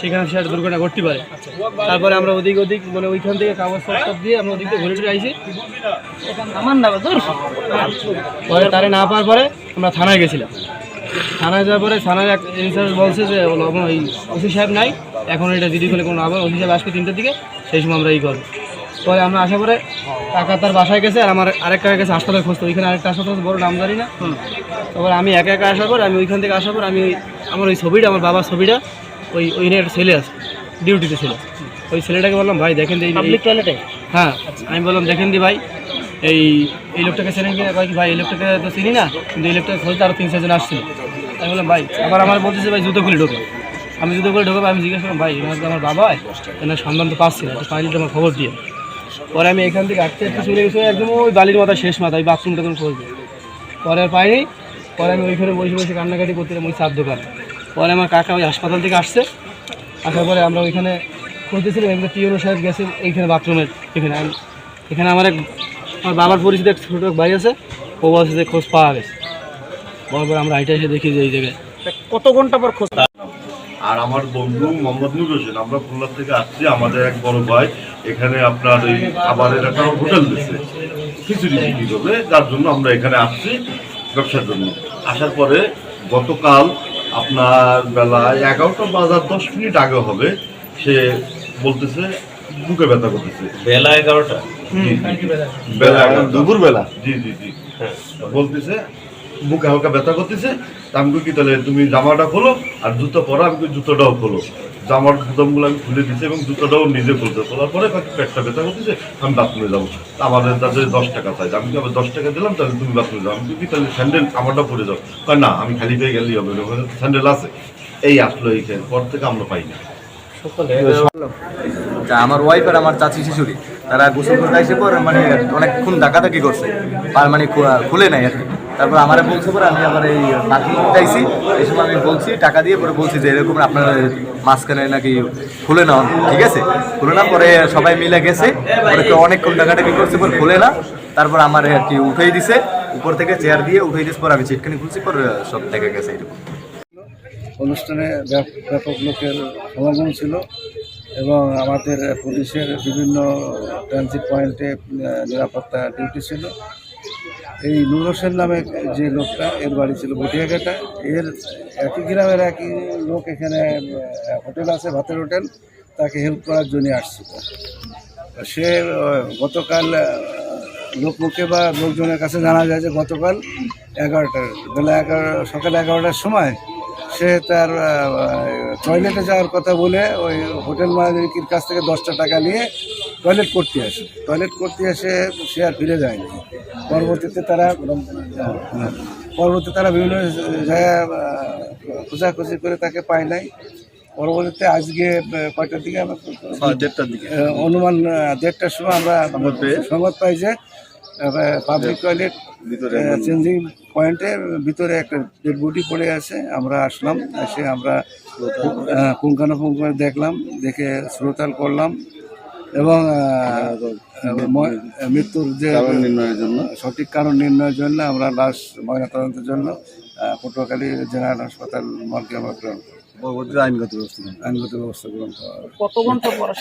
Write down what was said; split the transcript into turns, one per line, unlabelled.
সেখানে সে দুর্ঘটনা ঘটতে পারে। তারপরে আমরা ওদিক ওদিক মানে ওইখান থেকে কাগজ সব দিয়ে আমরা ওদিক থেকে ঘুরে টুরে আইসি পরে তারে না পাওয়ার পরে আমরা থানায় গেছিলাম। থানায় যাওয়ার পরে থানার এক ইনচার্জ বলছে যে ওই ওসি সাহেব নাই, এখন এটা দিদি খুলে কোনো আবার ওসি সাহেব আসবে তিনটার দিকে, সেই সময় আমরা ই করব। পরে আমরা আসার পরে কাকা তার বাসায় গেছে আর আমার আরেক কাকা গেছে হাসপাতালে খুঁজতে ওইখানে আরেকটা হাসপাতাল বড় নাম জানি না। তারপর আমি একা একা আসার পর আমি ওইখান থেকে আসার পর আমি ওই আমার ওই ছবিটা আমার বাবার ছবিটা ওই ওই একটা ছেলে আছে ডিউটিতে ছিল। ওই ছেলেটাকে বললাম ভাই দেখেন এই-
পাবলিক টয়লেটে
হ্যাঁ আমি বললাম দেখেন দি ভাই এই এই লোকটাকে চেনেন কিনা কয় কি ভাই এই লোকটাকে তো চিনি না কিন্তু এই লোকটাকে খোঁজতে আরও তিন চারজন আসছিল। আমি বললাম ভাই আবার আমার বলতেছে ভাই জুতো খুলে ঢোকে। আমি জুতো খুলে ঢোকে আমি জিজ্ঞাসা করলাম ভাই এনার আমার বাবা হয়? এনার সন্ধান তো পাচ্ছি না তো আমার খবর দিয়ে। পরে আমি এখান থেকে আটতে একটু চলে গেছি একদম ওই বালির মাথা শেষ মাথা ওই বাথরুমটা তখন খুঁজবে পরে আর পাইনি, পরে আমি ওইখানে বসে বসে কান্নাকাটি করছিলাম ওই চার দোকান। পরে আমার কাকা ওই হাসপাতাল থেকে আসছে। আসার পরে আমরা ওইখানে খুঁজতেছিলাম, এখানে টিউনো সাহেব গেছে এইখানে বাথরুমের এখানে। এখানে আমার এক আমার বাবার পরিচিত এক ছোটো ভাই আছে, ও বলছে যে খোঁজ পাওয়া গেছে। বলার পর আমরা হাইটে এসে দেখি যে এই জায়গায়।
কত ঘণ্টা পর খোঁজ
আর আমার বন্ধু মোহাম্মদ নুর হোসেন আমরা খুলনা থেকে আসছি আমাদের এক বড় ভাই এখানে আপনার এই খাবারের একটা হোটেল দিচ্ছে খিচুড়ি বিক্রি করবে যার জন্য আমরা এখানে আসছি ব্যবসার জন্য। আসার পরে গতকাল আপনার বেলা এগারোটা বাজার দশ মিনিট আগে হবে সে বলতেছে বুকে ব্যথা করতেছে।
বেলা এগারোটা।
বেলা। দুপুর বেলা জি জি জি। বলতেছে বুকে হালকা ব্যথা করতেছে তা আমি কি তাহলে তুমি জামাটা খোলো আর জুতো পরো আমি জুতোটাও খোলো। জামার বুতামগুলো আমি খুলে দিচ্ছি এবং জুতোটাও নিজে খুলতে খোলার পরে পেটটা ব্যথা করতেছে আমি বাথরুমে যাব। তা আমাদের তাদের দশ টাকা চাই। আমি কি আবার দশ টাকা দিলাম তাহলে তুমি বাথরুমে যাও। আমি কি তাহলে স্যান্ডেল আমারটা পরে যাও। কয় না আমি খালি পেয়ে গেলেই হবে ওখানে স্যান্ডেল আছে। এই আসলো এইখানে পর থেকে আমরা পাই না।
আমার ওয়াইফ আর আমার চাচি শিশুরি তারা গোসল করতে এসে পর মানে অনেকক্ষণ ডাকাডাকি করছে। আর মানে খুলে নাই আর কি। তারপর আমার বলছে পরে আমি আবার এই পার্কিং চাইছি এই সময় আমি বলছি, টাকা দিয়ে পরে বলছি যে এরকম আপনার মাঝখানে নাকি খুলে না ঠিক আছে? খুলে না, পরে সবাই মিলে গেছে। পরে কেউ অনেকক্ষণ ডাকাডাকি করছে, পরে খুলে না। তারপর আমার আর কি উঠেই দিছে। উপর থেকে চেয়ার দিয়ে উঠেই দিস পর আমি চিটখানি খুলছি, পর সব দেখা গেছে এরকম।
অনুষ্ঠানে ব্যাপক লোকের সমাগম ছিল এবং আমাদের পুলিশের বিভিন্ন ট্রানজিট পয়েন্টে নিরাপত্তা ডিউটি ছিল। এই নূর হোসেন নামে যে লোকটা, এর বাড়ি ছিল বটিয়াঘাটা। এর একই গ্রামের একই লোক এখানে হোটেল আছে, ভাতের হোটেল। তাকে হেল্প করার জন্য আসছিল। সে গতকাল লোকমুখে বা লোকজনের কাছে জানা যায় যে গতকাল এগারোটার বেলা এগারো, সকাল এগারোটার সময় সে তার টয়লেটে যাওয়ার কথা বলে ওই হোটেল মালিকের কাছ থেকে দশটা টাকা নিয়ে টয়লেট করতে আসে। টয়লেট করতে এসে সে আর ফিরে যায়নি। পরবর্তীতে তারা পরবর্তীতে তারা বিভিন্ন জায়গায় খোঁজাখুঁজি করে তাকে পায় নাই। পরবর্তীতে আজকে কয়টার দিকে আমরা
দেড়টার দিকে।
অনুমান দেড়টার সময় আমরা সংবাদ পাই যে পাবলিক টয়লেট চেঞ্জিং পয়েন্টে ভিতরে একটা ডেড বডি পড়ে আছে। আমরা আসলাম এসে আমরা পুঙ্খানুপুঙ্খ দেখলাম দেখে শ্রোতাল করলাম। এবং মৃত্যুর যে নির্ণয়ের জন্য? সঠিক কারণ নির্ণয়ের জন্য আমরা লাশ ময়নাতদন্তের জন্য পটুয়াখালী জেনারেল হাসপাতাল মর্গে আমরা গ্রহণ করি।
আইনগত ব্যবস্থা
আইনগত ব্যবস্থা গ্রহণ করা